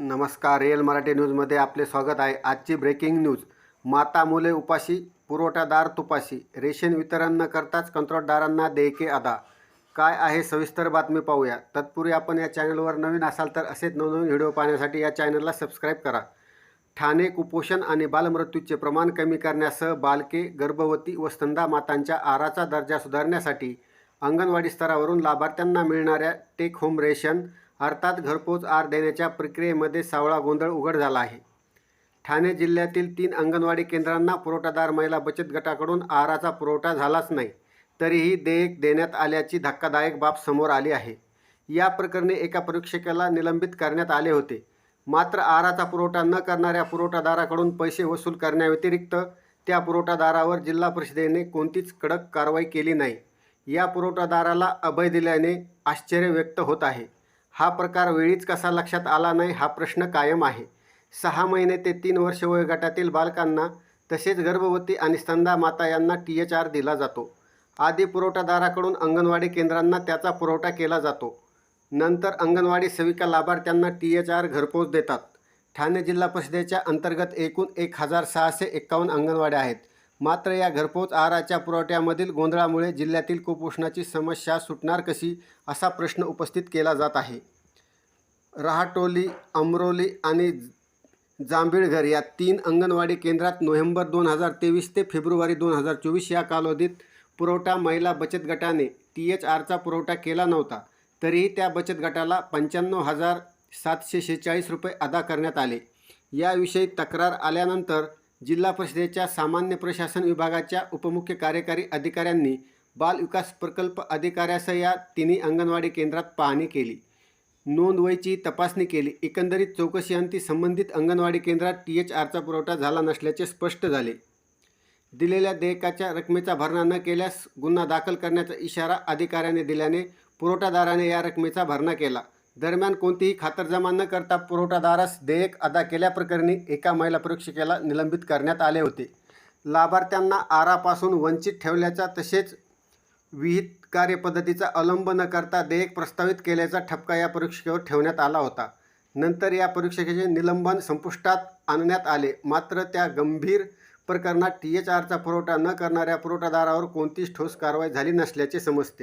नमस्कार रिअल मराठी न्यूजमध्ये आपले स्वागत आहे. आजची ब्रेकिंग न्यूज माता मुले उपाशी पुरवठादार तुपाशी. रेशन वितरण न करताच कंत्राटदारांना देयके अदा. काय आहे सविस्तर बातमी पाहूया. तत्पूर्वी आपण या चॅनलवर नवीन असाल तर असेच नवनवीन व्हिडिओ पाहण्यासाठी या चॅनलला सबस्क्राईब करा. ठाणे कुपोषण आणि बालमृत्यूचे प्रमाण कमी करण्यासह बालके गर्भवती व स्तंदा मातांच्या आराचा दर्जा सुधारण्यासाठी अंगणवाडी स्तरावरून लाभार्थ्यांना मिळणाऱ्या टेक होम रेशन अर्थात घरपोच आहार देण्याच्या प्रक्रियेमध्ये सावळा गोंधळ उघड झाला आहे. ठाणे जिल्ह्यातील तीन अंगणवाडी केंद्रांना पुरवठादार महिला बचत गटाकडून आहाराचा पुरवठा झालाच नाही तरीही देयक देण्यात आल्याची धक्कादायक बाब समोर आली आहे. या प्रकरणी एका परीक्षकाला निलंबित करण्यात आले होते. मात्र आहाराचा पुरवठा न करणाऱ्या पुरवठादाराकडून पैसे वसूल करण्याव्यतिरिक्त त्या पुरवठादारावर जिल्हा परिषदेने कोणतीच कडक कारवाई केली नाही. या पुरवठादाराला अभय दिल्याने आश्चर्य व्यक्त होत आहे. हा प्रकार वेळीच कसा लक्षात आला नाही हा प्रश्न कायम आहे. सहा महिने ते तीन वर्ष वयोगटातील बालकांना तसेच गर्भवती आणि स्तंदा माता यांना टी एच आर दिला जातो. आधी पुरवठादाराकडून अंगणवाडी केंद्रांना त्याचा पुरवठा केला जातो. नंतर अंगणवाडी सेविका लाभार्थ्यांना टी एच आर घरपोच देतात. ठाणे जिल्हा परिषदेच्या अंतर्गत एकूण एक हजार सहाशे एक्कावन्न अंगणवाड्या आहेत. मात्र या घरपोच आहाराच्या पुरवठ्यामधील गोंधळामुळे जिल्ह्यातील कुपोषणाची समस्या सुटणार कशी असा प्रश्न उपस्थित केला जात आहे. रहाटोली अमरोली आणि जांभीळघर या तीन अंगणवाडी केंद्रात नोव्हेंबर दोन हजार तेवीस ते फेब्रुवारी दोन हजार चोवीस या कालावधीत पुरवठा महिला बचत गटाने टी एच आरचा पुरवठा केला नव्हता. तरीही त्या बचत गटाला पंच्याण्णव हजार सातशे शेहेचाळीस रुपये अदा करण्यात आले. याविषयी तक्रार आल्यानंतर जिल्हा परिषदेच्या सामान्य प्रशासन विभागाच्या उपमुख्य कार्यकारी अधिकाऱ्यांनी बाल विकास प्रकल्प अधिकाऱ्यासह या तिन्ही अंगणवाडी केंद्रात पाहणी केली. नोंदवहीची तपासणी केली. एकंदरीत चौकशी अंती संबंधित अंगणवाडी केंद्रात टी एच आरचा पुरवठा झाला नसल्याचे स्पष्ट झाले. दिलेल्या देयकाच्या रकमेचा भरणा न केल्यास गुन्हा दाखल करण्याचा इशारा अधिकाऱ्याने दिल्याने पुरवठादाराने या रकमेचा भरणा केला. दरम्यान कोणतीही खातरजमा न करता पुरवठादारास देयक अदा केल्याप्रकरणी एका महिला प्रेक्षकाला निलंबित करण्यात आले होते. लाभार्थ्यांना आरापासून वंचित ठेवल्याचा तसेच विहित कार्यपद्धतीचा अवलंब न करता देयक प्रस्तावित केल्याचा ठपका या परीक्षेवर ठेवण्यात आला होता. नंतर या परीक्षकेचे निलंबन संपुष्टात आणण्यात आले. मात्र त्या गंभीर प्रकरणात टी एच आरचा पुरवठा न करणाऱ्या पुरवठादारावर कोणतीच ठोस कारवाई झाली नसल्याचे समजते.